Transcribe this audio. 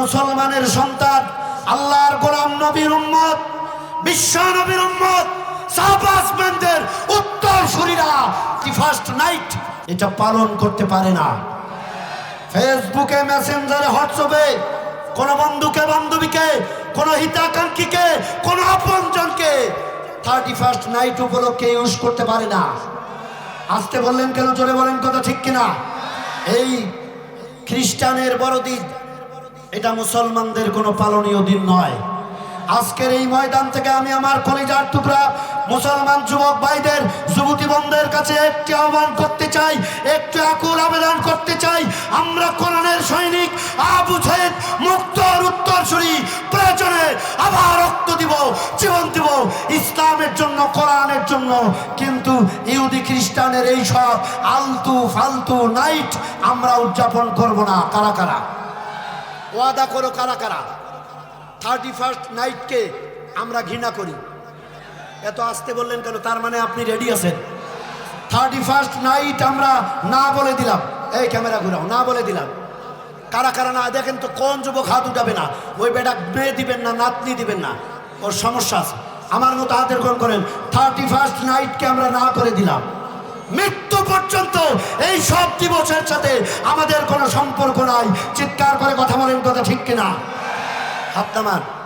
মুসলমানের সন্তান, আল্লাহর গোলাম নবীর উম্মত, বিশ্ব নবীর উম্মত সাহবাসমেনদের উত্তর শরীরা ফার্স্ট নাইট এটা পালন করতে পারে না। ফেসবুকে মেসেঞ্জারে হোয়াটসঅ্যাপে কোন বন্ধুকে, বান্ধবীকে, কোন হিতাকাঙ্ক্ষীকে, কোন আপনজনকে থার্টি ফার্স্ট নাইট উপলক্ষে ইউজ করতে পারে না। আসতে বললেন কেন? জোরে বলেন কথা ঠিক কিনা? এই খ্রিস্টানের বড়দিন এটা মুসলমানদের কোনো পালনীয় দিন নয়। আজকের এই ময়দান থেকে আমি আমার কলিজার টুকরা মুসলমান যুবক ভাইদের, যুবতী বন্ধের কাছে একটি আহ্বান করতে চাই, একটু আকুল আবেদন করতে চাই। আমরা কোরআনের সৈনিক আবু সাইদ মুক্তর উত্তরসূরি প্রয়োজনে আবার রক্ত দিব, জীবন দিব ইসলামের জন্য, কোরআনের জন্য। কিন্তু ইহুদি খ্রিস্টানের এই সব আলতু ফালতু নাইট আমরা উদযাপন করব না। কারা কারা? ওয়াদা করো কারা কারা? থার্টি ফার্স্ট নাইটকে আমরা ঘৃণা করি। এত আসতে বললেন কেন? তার মানে আপনি রেডি আছেন। থার্টি ফার্স্ট নাইট আমরা না বলে দিলাম। এই ক্যামেরা ঘুরাও, না বলে দিলাম। কারা কারা না, দেখেন তো কোন যুবক হাত উঠাবে না। ওই বেটা মেয়ে দিবেন না, নাতনি দিবেন না। ওর সমস্যা আছে। আমার মতো হাতের গ্রহণ করেন। থার্টি ফার্স্ট নাইটকে আমরা না করে দিলাম। মৃত্যু পর্যন্ত এই সব দিবসের সাথে আমাদের কোনো সম্পর্ক নাই। চিৎকার করে কথা বলেন কথা ঠিক কিনা? হাত নামান।